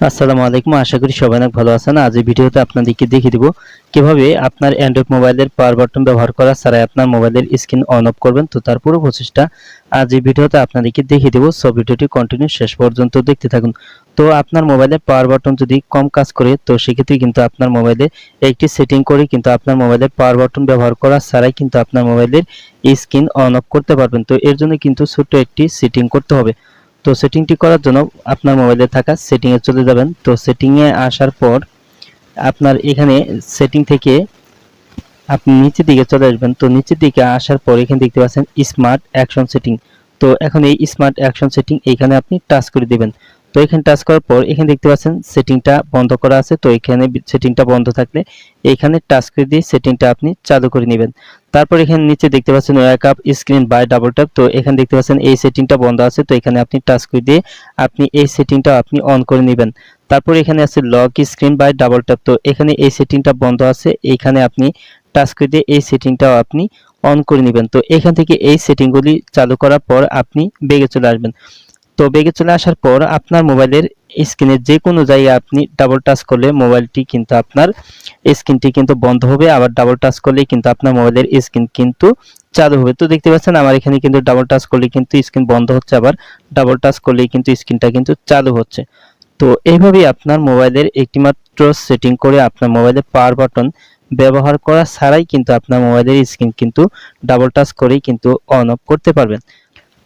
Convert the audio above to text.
আসসালামু আলাইকুম, আশা করি সবাই অনেক ভালো আছেন। আজ এই ভিডিওতে আপনাদেরকে দেখিয়ে দিব কীভাবে আপনার অ্যান্ড্রয়েড মোবাইলের পাওয়ার বাটন ব্যবহার করা ছাড়াই আপনার মোবাইলের স্ক্রিন অন অফ করবেন। তো তার পুরো প্রসেসটা আজ এই ভিডিওতে আপনাদেরকে দেখিয়ে দেবো। সব ভিডিওটি কন্টিনিউ শেষ পর্যন্ত দেখতে থাকুন। তো আপনার মোবাইলের পাওয়ার বাটন যদি কম কাজ করে, তো সেক্ষেত্রে কিন্তু আপনার মোবাইলে একটি সেটিং করে কিন্তু আপনার মোবাইলের পাওয়ার বাটন ব্যবহার করা ছাড়াই কিন্তু আপনার মোবাইলের স্ক্রিন অন অফ করতে পারবেন। তো এর জন্য কিন্তু ছোট্ট একটি সেটিং করতে হবে। তো সেটিংটি করার জন্য আপনার মোবাইলে থাকা সেটিংয়ে চলে যাবেন। তো সেটিংয়ে আসার পর আপনার এখানে সেটিং থেকে আপনি নিচের দিকে চলে আসবেন। তো নিচের দিকে আসার পর এখানে দেখতে পাচ্ছেন স্মার্ট অ্যাকশন সেটিং তো এখন এই স্মার্ট অ্যাকশন সেটিং এইখানে আপনি টাচ করে দিবেন। এখানে টাচ করার পর এখানে দেখতে পাচ্ছেন সেটিংটা বন্ধ করা আছে। তো এখানে সেটিংটা বন্ধ থাকলে এইখানে টাচ করে দিয়ে সেটিংটা আপনি চালু করে নেবেন। তারপর এখানে নিচে দেখতে পাচ্ছেন wake up screen by double tap তো এখানে দেখতে পাচ্ছেন এই সেটিংটা বন্ধ আছে। তো এখানে আপনি টাচ করে দিয়ে আপনি এই সেটিংটা আপনি অন করে নেবেন। তারপর এখানে আছে lock screen by double tap তো এখানে এই সেটিংটা বন্ধ আছে। এইখানে আপনি টাচ করে দিয়ে এই সেটিংটাও আপনি অন করে নেবেন। তো এখান থেকে এই সেটিংগুলি চালু করার পর আপনি বেগে চলে আসবেন। তো বেগে চলে আসার পর আপনার মোবাইলের স্ক্রিনের যে কোনো জায়গায় আপনি ডাবল টাচ করলে মোবাইলটি কিন্তু আপনার স্ক্রিনটি কিন্তু বন্ধ হবে, আবার ডাবল টাচ করলেই কিন্তু আপনার মোবাইলের স্ক্রিন কিন্তু চালু হবে। তো দেখতে পাচ্ছেন আমার এখানে কিন্তু ডাবল টাচ করলে কিন্তু স্ক্রিন বন্ধ হচ্ছে, আবার ডাবল টাচ করলেই কিন্তু স্ক্রিনটা কিন্তু চালু হচ্ছে। তো এইভাবেই আপনার মোবাইলের একটিমাত্র সেটিং করে আপনার মোবাইলের পাওয়ার বাটন ব্যবহার করা ছাড়াই কিন্তু আপনার মোবাইলের স্ক্রিন কিন্তু ডাবল টাচ করেই কিন্তু অন অফ করতে পারবেন।